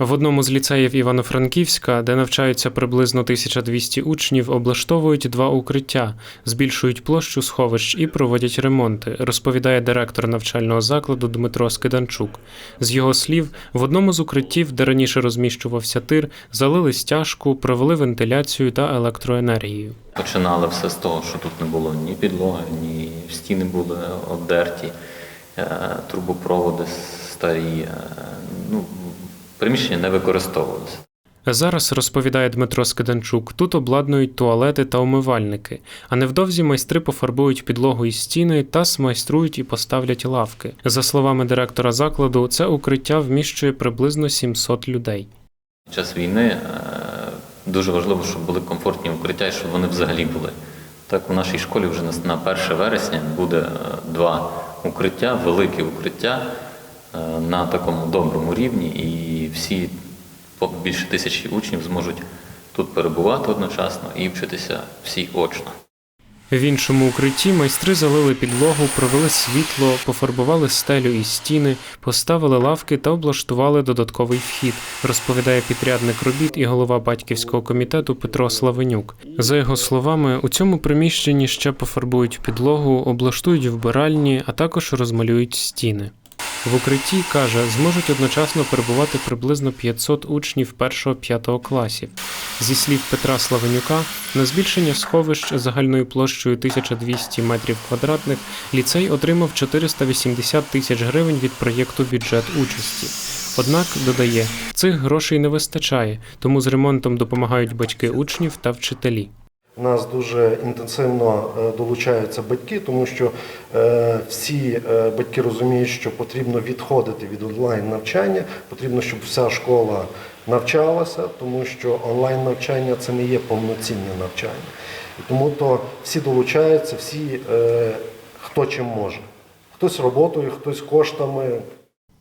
В одному з ліцеїв Івано-Франківська, де навчаються приблизно 1200 учнів, облаштовують два укриття, збільшують площу сховищ і проводять ремонти, розповідає директор навчального закладу Дмитро Скиданчук. З його слів, в одному з укриттів, де раніше розміщувався тир, залили стяжку, провели вентиляцію та електроенергію. Починали все з того, що тут не було ні підлоги, ні стіни були обдерті, е, трубопроводи старі. е, Ну, приміщення не використовувалися. Зараз розповідає Дмитро Скиданчук, тут обладнують туалети та умивальники, а невдовзі майстри пофарбують підлогу і стіни та смайструють і поставлять лавки. За словами директора закладу, це укриття вміщує приблизно 700 людей. Під час війни е, дуже важливо, щоб були комфортні укриття і щоб вони взагалі були. Так, у нашій школі вже на- на 1 вересня буде е, два укриття, великі укриття на такому доброму рівні, і всі більше тисячі учнів зможуть тут перебувати одночасно і вчитися всі очно. В іншому укритті майстри залили підлогу, провели світло, пофарбували стелю і стіни, поставили лавки та облаштували додатковий вхід, розповідає підрядник робіт і голова батьківського комітету Петро Славенюк. За його словами, у цьому приміщенні ще пофарбують підлогу, облаштують вбиральні, а також розмалюють стіни. В укритті, каже, зможуть одночасно перебувати приблизно 500 учнів 1-5 класів. Зі слів Петра Славенюка, на збільшення сховищ загальною площею 1200 метрів квадратних ліцей отримав 480 тисяч гривень від проєкту бюджет участі. Однак, додає, цих грошей не вистачає, тому з ремонтом допомагають батьки учнів та вчителі. Нас дуже інтенсивно е, долучаються батьки, тому що е, всі е, батьки розуміють, що потрібно відходити від онлайн навчання, потрібно, щоб вся школа навчалася, тому що онлайн навчання це не є повноцінне навчання. І тому то всі долучаються, всі хто чим може. Хтось роботою, хтось коштами.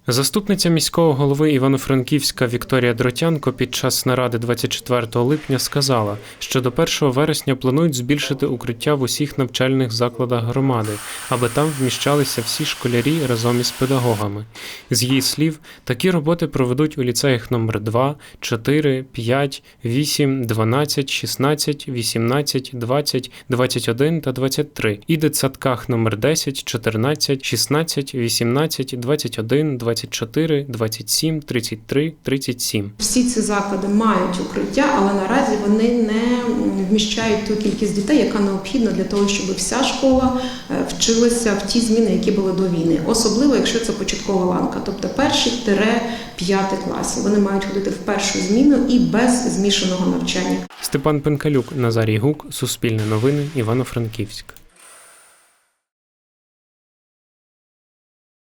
Заступниця міського голови Івано-Франківська Вікторія Дротянко під час наради 24 липня сказала, що до 1 вересня планують збільшити укриття в усіх навчальних закладах громади, аби там вміщалися всі школярі разом із педагогами. З її слів, такі роботи проведуть у ліцеях номер 2, 4, 5, 8, 12, 16, 18, 20, 21 та 23 і дитсадках номер 10, 14, 16, 18, 21, 24, 27, 33, 37. Всі ці заклади мають укриття, але наразі вони не вміщають ту кількість дітей, яка необхідна для того, щоб вся школа е, вчилася в ті зміни, які були до війни. Особливо, якщо це початкова ланка, тобто перші тире п'яти класів. Вони мають ходити в першу зміну і без змішаного навчання. Степан Пенкалюк, Назарій Гук, Суспільне новини, Івано-Франківськ.